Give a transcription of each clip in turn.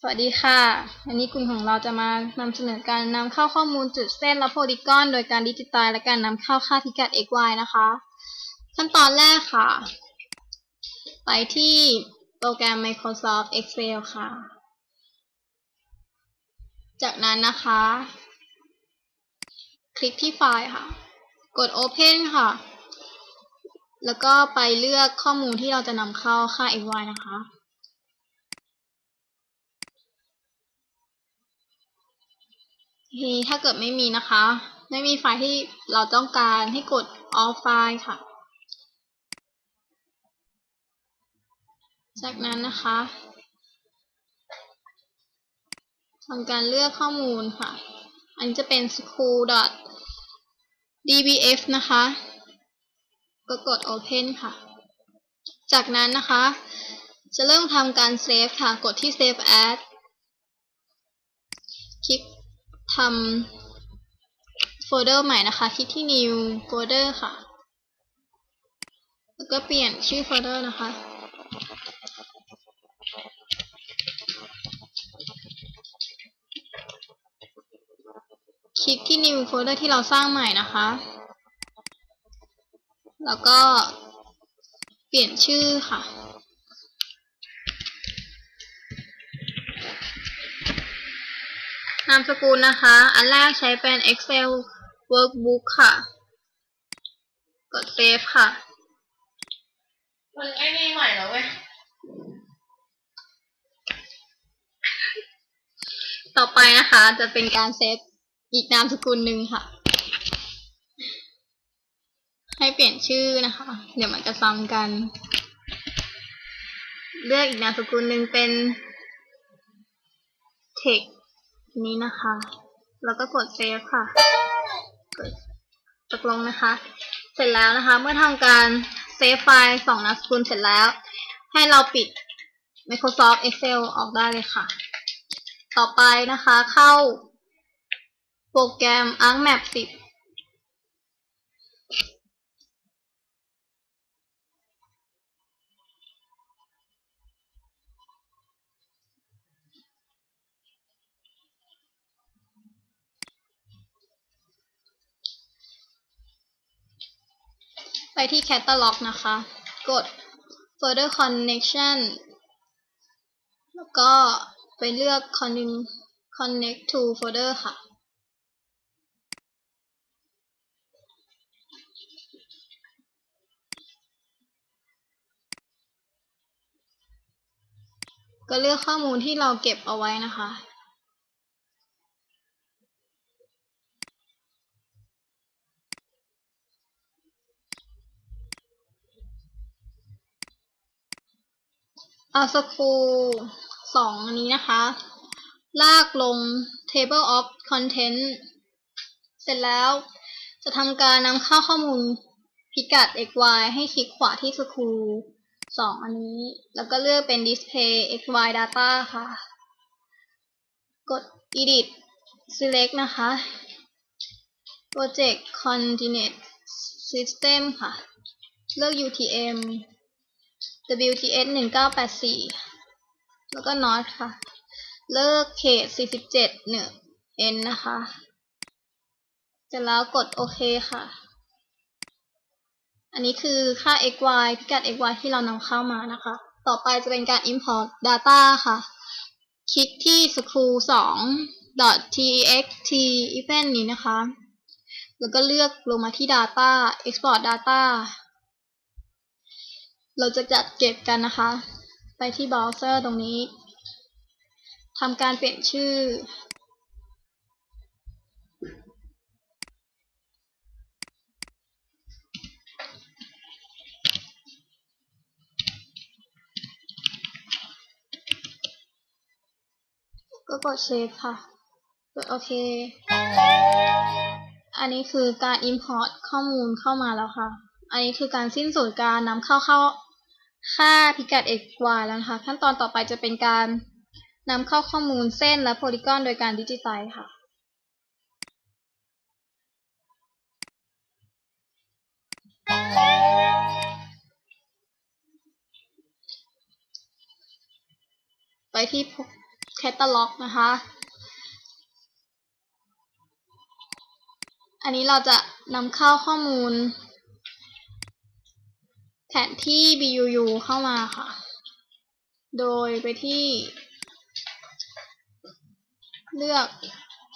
สวัสดีค่ะ วันนี้กลุ่มของเราจะมานำเสนอการนำเข้าข้อมูลจุดเส้นและโพลีกอน โดยการดิจิตอลและการนำเข้าค่าพิกัด x y นะคะ ขั้นตอนแรกค่ะ ไปที่โปรแกรม Microsoft Excel ค่ะ จากนั้นนะคะ คลิกที่ไฟล์ค่ะ กด Open ค่ะ แล้วก็ไปเลือกข้อมูลที่เราจะนำเข้าค่า x y นะคะ ทีนี้ถ้าเกิดไม่มีนะคะ ไม่มีไฟล์ที่เราต้องการให้กด all file ค่ะ จากนั้นนะคะทำการเลือกข้อมูลค่ะ อันนี้จะเป็น school.dbf นะคะ ก็กด open ค่ะ จากนั้นนะคะ จะเริ่มทำการเซฟค่ะ กดที่ save as คลิก ทำโฟลเดอร์ใหม่นะคะ คลิกที่ new folder ค่ะ แล้วก็เปลี่ยนชื่อโฟลเดอร์นะคะ คลิกที่ new folder ที่เราสร้างใหม่นะคะ แล้วก็เปลี่ยนชื่อค่ะามสกุลนะคะ อันแรกใช้เป็น Excel Workbook ค่ะ กด Save ค่ะ มันไอ้นี่ใหม่แล้วเว้ย ต่อไปนะคะ จะเป็นการเซฟอีกนามสกุลหนึ่งค่ะ ให้เปลี่ยนชื่อนะคะ เดี๋ยวมันจะซ้ำกัน เลือกอีกนามสกุลหนึ่งเป็น text นี้นะคะ แล้วก็กดเซฟค่ะกดตกลงนะคะ เสร็จแล้วนะคะ เมื่อทำการเซฟไฟล์สองนามสกุลเสร็จแล้ว ให้เราปิด Microsoft Excel ออกได้เลยค่ะ ต่อไปนะคะเข้าโปรแกรม ArcMap 10 ไปที่ Catalog นะคะ กด Further Connection แล้วก็ไปเลือก Connect Connect to Folder ค่ะ ก็เลือกข้อมูลที่เราเก็บเอาไว้นะคะ เอาสกูสองอันนี้นะคะ ลากลง table of content เสร็จแล้วจะทำการนำเข้าข้อมูลพิกัด x y ให้คลิกขวาที่สกูสองอันนี้ แล้วก็เลือกเป็น display x y data ค่ะ กด edit select นะคะ project coordinate system ค่ะ เลือก UTM WGS หนึ่งเก้าแปดสี่แล้วก็ NOT ค่ะ เลิกเขตสี่สิบเจ็ดหนึ่ง N นะคะเสร็จแล้วกดโอเคค่ะ อันนี้คือค่า xy พิกัด xy ที่เรานำเข้ามานะคะ ต่อไปจะเป็นการ import data ค่ะ คลิกที่ school 2 txt event นี้นะคะ แล้วก็เลือกลงมาที่ data export data เราจะจัดเก็บกันนะคะ ไปที่เบราว์เซอร์ตรงนี้ทำการเปลี่ยนชื่อ ก็กดเซฟค่ะกดโอเค อันนี้คือการ import ข้อมูลเข้ามาแล้วค่ะ อันนี้คือการสิ้นสุดการนำเข้าเข้า ค่าพิกัด x y แล้วนะคะ ขั้นตอนต่อไปจะเป็นการนำเข้าข้อมูลเส้นและโพลีกอนโดยการดิจิไซน์ค่ะ ไปที่ catalog นะคะ อันนี้เราจะนำเข้าข้อมูล แผนที่ BUU เข้ามาค่ะ โดยไปที่ เลือก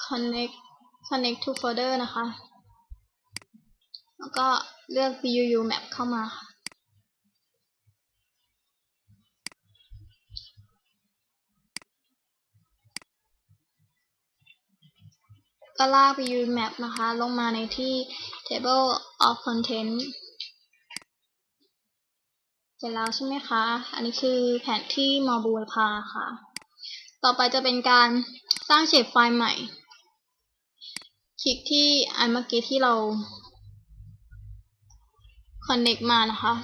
connect connect to folder นะคะ แล้วก็เลือก BUU map เข้ามาค่ะก็ลากไป u map นะคะ ลงมาในที่ table of content เสร็จแล้วใช่ไหมคะ อันนี้คือแผนที่มอบูลพาค่ะ ต่อไปจะเป็นการสร้างเชฟไฟล์ใหม่ คลิกที่อันเมื่อกี้ที่เรา connect มานะคะ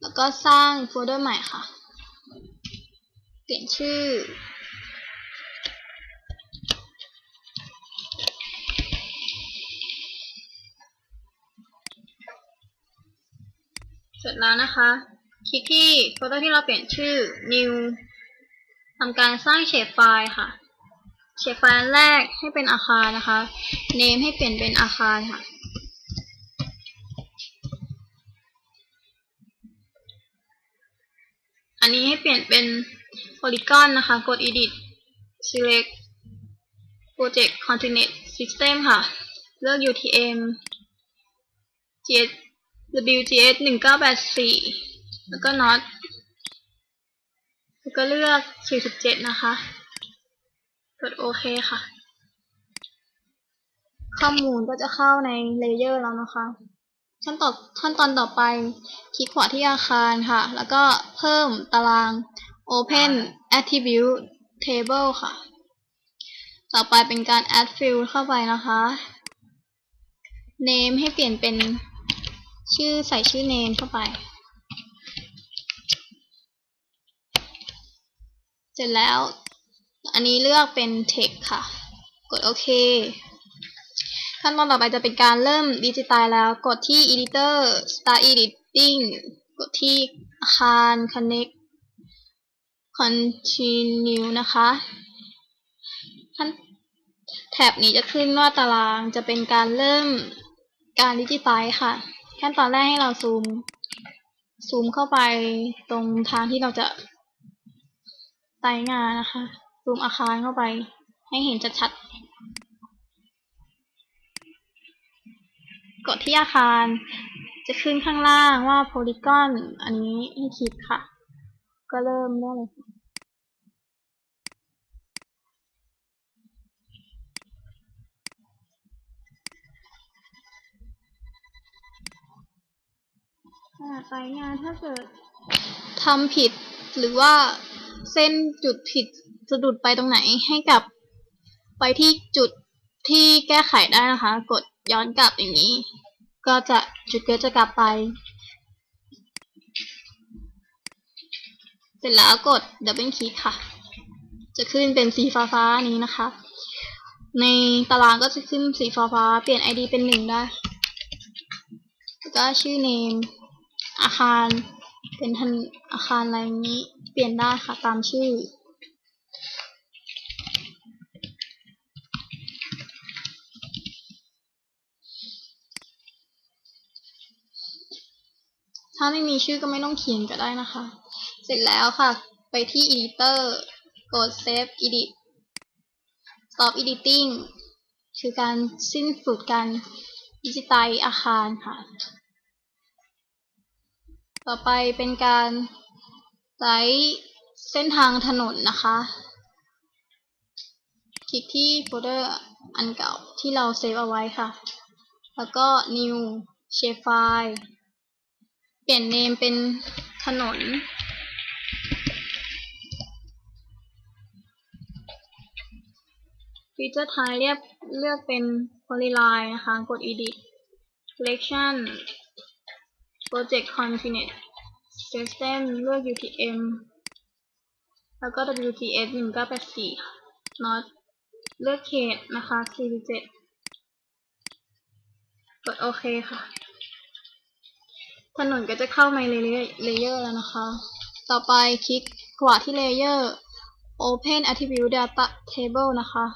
แล้วก็สร้างโฟลเดอร์ใหม่ค่ะ เปลี่ยนชื่อ ร็จแล้วนะคะ คลิกที่โฟลเดอร์ที่เราเปลี่ยนชื่อ new ทำการสร้างเชฟไฟล์ค่ะเชฟไฟล์แรกให้เป็นอาคารนะคะ name ให้เปลี่ยนเป็นอาคารค่ะ อันนี้ให้เปลี่ยนเป็น polygon นะคะ กด edit select project coordinate system ค่ะ เลือก UTM GS WGS หนึ่งเก้าแปดสี่แล้วก็ not แล้วก็เลือกสี่สิบเจ็ดนะคะ กดโอเคค่ะ ข้อมูลก็จะเข้าในเลเยอร์แล้วนะคะ ขั้นตอนขั้นตอนต่อไป คลิกขวาที่อาคารค่ะ แล้วก็เพิ่มตาราง Open Attribute Table ค่ะ ต่อไปเป็นการ add field เข้าไปนะคะ name ให้เปลี่ยนเป็น ชื่อใส่ชื่อ name เข้าไป เสร็จแล้ว อันนี้เลือกเป็น text ค่ะ กดโอเค ขั้นตอนต่อไปจะเป็นการเริ่มดิจิตายแล้ว กดที่ editor start editing กดที่อาคาร connect continue นะคะขั้นแท็บนี้จะขึ้นว่าตารางจะเป็นการเริ่มการดิจิตายค่ะ ขั้นตอนแรกให้เราซูม ซูมเข้าไปตรงทางที่เราจะไต่งานนะคะ ซูมอาคารเข้าไป ให้เห็นชัดๆ กดที่อาคาร จะขึ้นข้างล่างว่า polygon อันนี้ให้คลิกค่ะ ก็เริ่มได้เลย ขนาดไต่งานถ้าเกิดทำผิดหรือว่าเส้นจุดผิดสะดุดไปตรงไหนให้กลับไปที่จุดที่แก้ไขได้นะคะ กดย้อนกลับอย่างนี้ ก็จะจุดก็จะกลับไป เสร็จแล้วกด double click ค่ะ จะขึ้นเป็นสีฟ้าฟ้าๆนี้นะคะ ในตารางก็จะขึ้นสีฟ้าฟ้าเปลี่ยน ID เป็นหนึ่งได้ แล้วก็ชื่อ name อาคาร เป็นทันอาคารอะไรนี้เปลี่ยนได้ค่ะตามชื่อ ถ้าไม่มีชื่อก็ไม่ต้องเขียนก็ได้นะคะ เสร็จแล้วค่ะ ไปที่ editor กด save edit stop editing คือการสิ้นสุดการดิจิตายอาคารค่ะ ต่อไปเป็นการไล่เส้นทางถนนนะคะ คลิกที่โฟลเดอร์อันเก่าที่เราเซฟเอาไว้ค่ะ แล้วก็ new shapefile เปลี่ยน name เป็นถนน ฟีเจอร์ท้ายเรียกเลือกเป็น polyline นะคะ กด edit selection project coordinate system เลือก UTM แล้วก็ WTS 1984ค่ะ not เลือกเขตนะคะ 47กดโอเคค่ะ ถนนก็จะเข้ามาเลเยอร์แล้วนะคะ ต่อไปคลิกขวาที่เลเยอร์ Open Attribute Data Table นะคะ